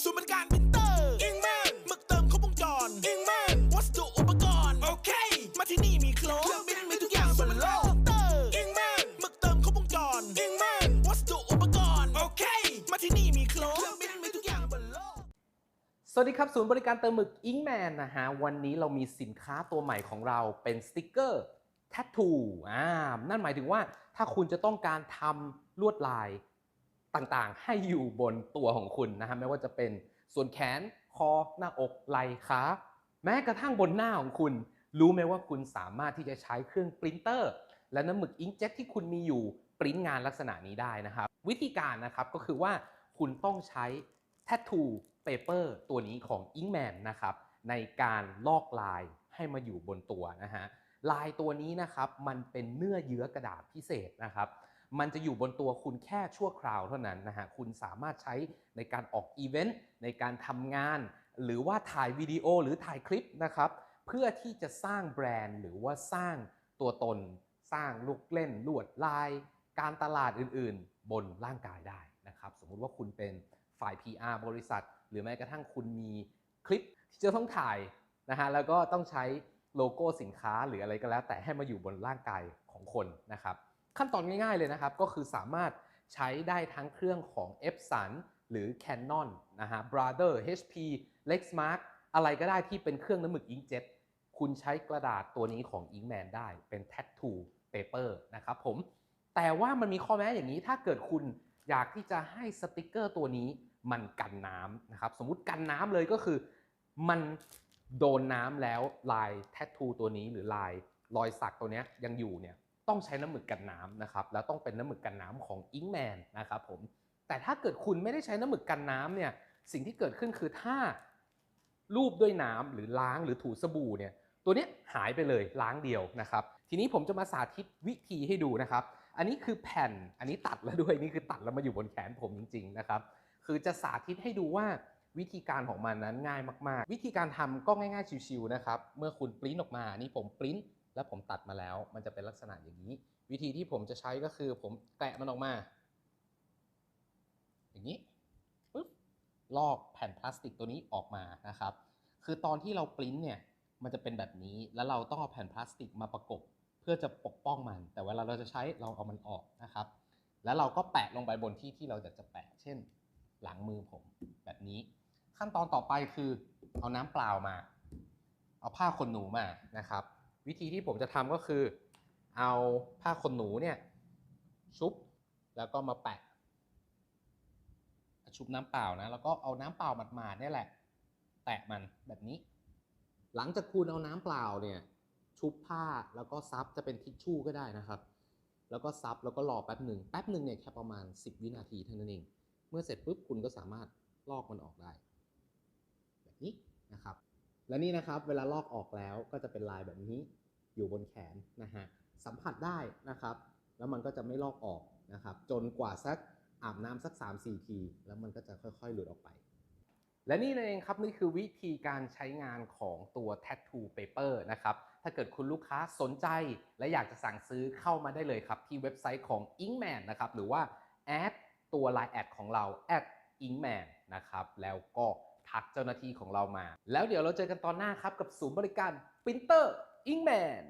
สูตรบริการพิมพ์เตอร์อิงแมนหมึกเติมครบวงจรอิงแมนวัสดุอุปกรณ์โอเค มาที่นี่มีครบเครื่องบินมีทุกอย่างส่วนบนโลกเตอร์อิงแมนหมึกเติมครบวงจรอิงแมนวัสดุอุปกรณ์โอเค มาที่นี่มีครบเครื่องบินมีทุกอย่างบนโลกสวัสดีครับ ศูนย์บริการเติมหมึกอิงแมนนะฮะวันนี้เรามีสินค้าตัวใหม่ของเราเป็นสติกเกอร์แท t ทูอ่านั่นหมายถึงว่าถ้าคุณจะต้องการทำลวดลาย ต่างๆ ให้อยู่บนตัวของคุณนะฮะไม่ว่าจะเป็นส่วนแขนคอหน้าอกไหล่ขาแม้กระทั่งบนหน้าของคุณ รู้ไหมว่าคุณสามารถที่จะใช้เครื่องปรินเตอร์ และน้ำหมึกอิงเจ็ตที่คุณมีอยู่ปริ้นงานลักษณะนี้ได้นะครับ วิธีการนะครับก็คือว่าคุณต้องใช้ Tattoo Paper ตัวนี้ของ Inkman นะครับในการลอกลายให้มาอยู่บนตัวนะฮะลายตัวนี้นะครับมันเป็นเนื้อเยื่อกระดาษพิเศษนะครับ มันจะอยู่บนตัวคุณแค่ชั่วคราวเท่านั้นนะฮะคุณสามารถใช้ในการออกอีเวนต์ในการทำงาน หรือว่าถ่ายวิดีโอหรือถ่ายคลิปนะครับ เพื่อที่จะสร้างแบรนด์ หรือว่าสร้างตัวตน สร้างลูกเล่น ลวดลาย การตลาดอื่นๆ บนร่างกายได้นะครับ สมมุติว่าคุณเป็นฝ่าย PR บริษัท หรือแม้กระทั่งคุณมีคลิปที่จะต้องถ่ายนะฮะแล้วก็ต้องใช้โลโก้สินค้าหรืออะไรก็แล้ว แต่ให้มาอยู่บนร่างกายของคนนะครับ ขั้นตอนง่ายๆเลยนะครับ ก็คือสามารถใช้ได้ทั้งเครื่องของ Epson หรือ Canon นะฮะ Brother HP Lexmark อะไรก็ได้ที่เป็นเครื่องน้ำหมึกอิงเจ็ตคุณใช้กระดาษตัวนี้ของ Inkman ได้เป็น Tattoo Paper นะครับผม แต่ว่ามันมีข้อแม้อย่างนี้ถ้าเกิดคุณอยากที่จะให้สติกเกอร์ตัวนี้มันกันน้ำนะครับ สมมุติกันน้ำเลยก็คือ มันโดนน้ำแล้วลายแทททูตัวนี้หรือลายรอยสักตัวนี้ยังอยู่เนี่ย ต้องใช้น้ำหมึกกันน้ำนะครับแล้วต้องเป็นน้ำหมึกกันน้ำของอิงแมนนะครับผมแต่ถ้าเกิดคุณไม่ได้ใช้น้ำหมึกกันน้ำเนี่ยสิ่งที่เกิดขึ้นคือถ้ารูปด้วยน้ำหรือล้างหรือถูสบู่เนี่ยตัวนี้หายไปเลยล้างเดียวนะครับ ทีนี้ผมจะมาสาธิตวิธีให้ดูนะครับ อันนี้คือแผ่นอันนี้ตัดแล้วด้วยนี่คือตัดแล้วมาอยู่บนแขนผมจริงๆนะครับคือจะสาธิตให้ดูว่าวิธีการของมันนั้นง่ายมาก ๆ วิธีการทำก็ง่ายๆชิวๆนะครับ เมื่อคุณปริ้นออกมา นี่ผมปริ้น แล้วผมตัดมาแล้ว มันจะเป็นลักษณะอย่างนี้ วิธีที่ผมจะใช้ก็คือผมแกะมันออกมา อย่างนี้ปึ๊บลอกแผ่นพลาสติกตัวนี้ออกมานะครับ คือตอนที่เราปริ้นเนี่ยมันจะเป็นแบบนี้แล้วเราต้องเอาแผ่นพลาสติกมาประกบ เพื่อจะปกป้องมัน แต่เวลาเราจะใช้เราเอามันออกนะครับ แล้วเราก็แปะลงไปบนที่ที่เราอยากจะแปะ เช่น หลังมือผมแบบนี้ ขั้นตอนต่อไปคือเอาน้ำเปล่ามา เอาผ้าขนหนูมานะครับ วิธีที่ผมจะทำก็คือ เอาผ้าขนหนูเนี่ยชุบแล้วก็มาแปะ ชุบน้ำเปล่านะ แล้วก็เอาน้ำเปล่าหมาดๆนี่แหละ แตะมันแบบนี้ หลังจากคุณเอาน้ำเปล่าเนี่ย ชุบผ้าแล้วก็ซับจะเป็นทิชชู่ก็ได้นะครับ แล้วก็ซับแล้วก็รอแป๊บหนึ่งแป๊บหนึ่งเนี่ยแค่ประมาณ 10 วินาทีเท่านั้นเอง เมื่อเสร็จปุ๊บคุณก็สามารถลอกมันออกได้ แบบนี้นะครับ และนี่นะครับเวลาลอกออกแล้วก็จะเป็นลายแบบนี้อยู่บนแขนนะฮะสัมผัสได้นะครับ แล้วมันก็จะไม่ลอกออกนะครับ จนกว่าสักอาบน้ำสัก 3-4 ที แล้วมันก็จะค่อยๆ หลุดออกไป และนี่นั่นเองครับนี่คือวิธีการใช้งานของตัว Tattoo Paper นะครับ ถ้าเกิดคุณลูกค้าสนใจ และอยากจะสั่งซื้อเข้ามาได้เลยครับ ที่เว็บไซต์ของ Inkman นะครับ หรือว่าแอดตัว Line แอดของเรา Inkman นะครับ แล้วก็ ทักเจ้าหน้าที่ของเรามา แล้วเดี๋ยวเราเจอกันตอนหน้าครับกับศูนย์บริการปรินเตอร์อิงแมน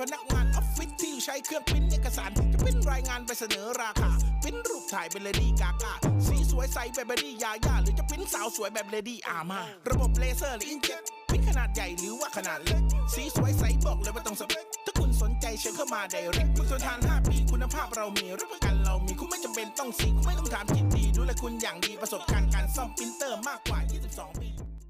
พนักงานออฟฟิศที่ใช้เครื่องปริ้นเอกสารจะปริ้นรายงานไปเสนอราคาปริ้นรูปถ่ายเป็นเลดี้กากาสีสวยใสแบบเบดี้ยาย่าหรือจะปริ้นสาวสวยแบบเลดี้อามาระบบเลเซอร์หรืออินเจ็ตปริ้นขนาดใหญ่หรือว่าขนาดเล็ก สีสวยใสบอกเลยว่าต้องสเปคถ้าคุณสนใจเชิญเข้ามาไดเรกทนทาน 5 ปีคุณภาพเรามีรับประกันเรามีคุณไม่จำเป็นต้องสีคุณไม่ต้องถามจิตดีดูแลคุณอย่างดีประสบการณ์การซ่อมปรินเตอร์มากกว่า 22 ปี